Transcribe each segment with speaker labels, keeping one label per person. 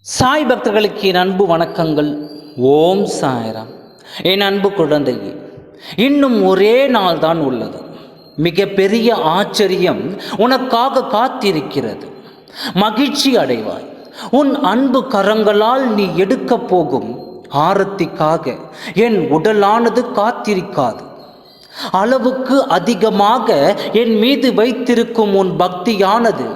Speaker 1: சாய் பக்தர்களுக்கு என் அன்பு வணக்கங்கள். ஓம் சாய்ராம். என் அன்பு குழந்தையே இன்னும் ஒரே நாள் தான் உள்ளது. மிக பெரிய ஆச்சரியம் உனக்காக காத்திருக்கிறது. மகிழ்ச்சி அடைவாய். உன் அன்பு கரங்களால் நீ எடுக்கப் போகும் ஆரத்திக்காக என் உடலானது காத்திருக்காது. அளவுக்கு அதிகமாக என் மீது வைத்திருக்கும் உன் பக்தியானது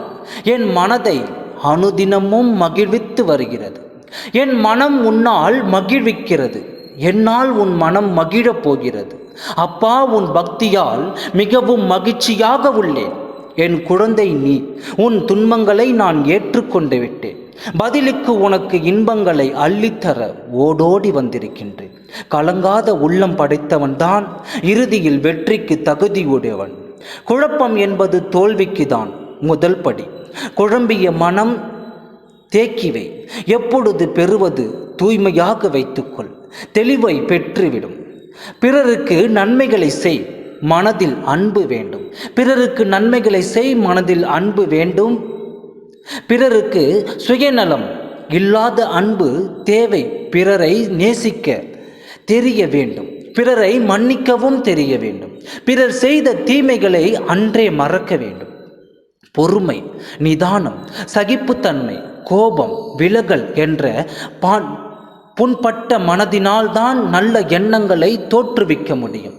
Speaker 1: என் மனதை அனுதினமும் மகிழ்வித்து வருகிறது. என் மனம் உன்னால் மகிழ்விக்கிறது. என்னால் உன் மனம் மகிழப் போகிறது. அப்பா உன் பக்தியால் மிகவும் மகிழ்ச்சியாக உள்ளேன். என் குழந்தை நீ உன் துன்பங்களை நான் ஏற்றுக்கொண்டு விட்டேன். பதிலுக்கு உனக்கு இன்பங்களை அள்ளித்தர ஓடோடி வந்திருக்கின்றேன். கலங்காத உள்ளம் படைத்தவன்தான் இறுதியில் வெற்றிக்கு தகுதியுடையவன். குழப்பம் என்பது தோல்விக்கு தான் முதல் படி. குழம்பிய மனம் தேக்கிவை எப்பொழுது பெறுவது தூய்மையாக வைத்துக்கொள் தெளிவை பெற்றுவிடும். பிறருக்கு நன்மைகளை செய் மனதில் அன்பு வேண்டும். பிறருக்கு நன்மைகளை செய் மனதில் அன்பு வேண்டும். பிறருக்கு சுயநலம் இல்லாத அன்பு தேவை பிறரை நேசிக்க தெரிய வேண்டும். பிறரை மன்னிக்கவும் தெரிய வேண்டும். பிறர் செய்த தீமைகளை அன்றே மறக்க வேண்டும். பொறுமை நிதானம் சகிப்புத்தன்மை கோபம் விலகல் என்ற பான் புண்பட்ட மனதினால்தான் நல்ல எண்ணங்களை தோற்றுவிக்க முடியும்.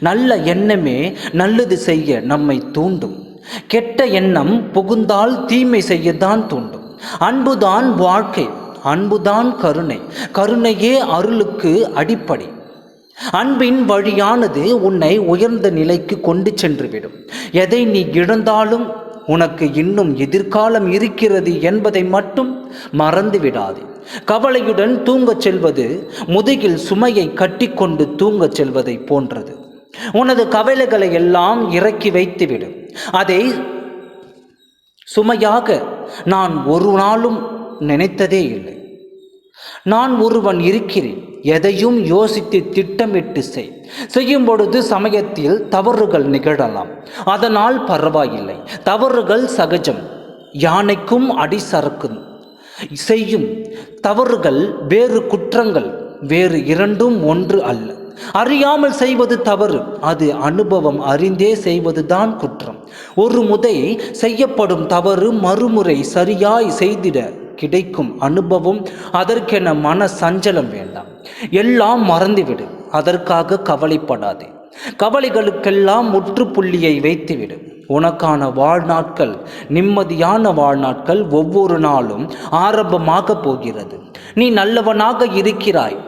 Speaker 1: நல்ல எண்ணமே நல்லது செய்ய நம்மை தூண்டும். கெட்ட எண்ணம் புகுந்தால் தீமை செய்யத்தான் தூண்டும். அன்புதான் வாழ்க்கை. அன்புதான் கருணை. கருணையே அருளுக்கு அடிப்படை. அன்பின் வழியானது உன்னை உயர்ந்த நிலைக்கு கொண்டு சென்றுவிடும். எதை நீ இழந்தாலும் உனக்கு இன்னும் எதிர்காலம் இருக்கிறது என்பதை மட்டும் மறந்துவிடாதே. கவலையுடன் தூங்கச் செல்வது முதுகில் சுமையை கட்டிக்கொண்டு தூங்கச் செல்வதை போன்றது. உனது கவலைகளை எல்லாம் இறக்கி வைத்துவிடும். அதை சுமையாக நான் ஒரு நாளும் நினைத்ததே இல்லை. நான் ஒருவன் இருக்கிறேன். எதையும் யோசித்து திட்டமிட்டு செய். செய்யும் பொழுது சமயத்தில் தவறுகள் நிகழலாம். அதனால் பரவாயில்லை. தவறுகள் சகஜம். யானைக்கும் அடி சறுக்கும். செய்யும் தவறுகள் வேறு குற்றங்கள் வேறு இரண்டும் ஒன்று அல்ல. அறியாமல் செய்வது தவறு. அது அனுபவம் அறிந்தே செய்வதுதான் குற்றம். ஒரு முதை செய்யப்படும் தவறு மறுமுறை சரியாய் செய்திட கிடைக்கும் அனுபவம் அதற்கென மன சஞ்சலம் வேண்டாம். எல்லாம் மறந்துவிடு அதற்காக கவலைப்படாதே. கவலைகளுக்கெல்லாம் முற்றுப்புள்ளியை வைத்துவிடு. உனக்கான வாழ்நாட்கள் நிம்மதியான வாழ்நாட்கள் ஒவ்வொரு நாளும் ஆரம்பமாக போகிறது. நீ நல்லவனாக இருக்கிறாய்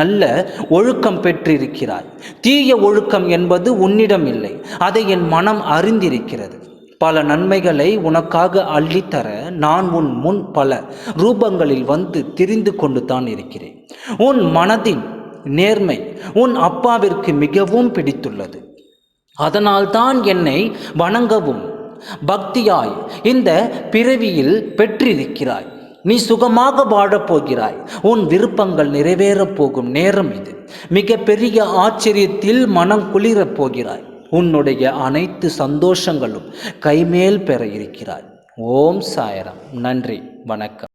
Speaker 1: நல்ல ஒழுக்கம் பெற்றிருக்கிறாய். தீய ஒழுக்கம் என்பது உன்னிடம் இல்லை அதை என் மனம் அறிந்திருக்கிறது. பல நன்மைகளை உனக்காக அள்ளித்தர நான் உன் முன் பல ரூபங்களில் வந்து திரிந்து கொண்டு தான் இருக்கிறேன். உன் மனதின் நேர்மை உன் அப்பாவிற்கு மிகவும் பிடித்துள்ளது. அதனால்தான் என்னை வணங்கவும் பக்தியாய் இந்த பிறவியில் பெற்றிருக்கிறாய். நீ சுகமாக வாழப் போகிறாய் உன் விருப்பங்கள் நிறைவேறப் போகும் நேரம் இது. மிக பெரிய ஆச்சரியத்தில் மனம் குளிரப் போகிறாய். உன்னுடைய அனைத்து சந்தோஷங்களும் கைமேல் பெற இருக்கிறாய். ஓம் சாயரம். நன்றி. வணக்கம்.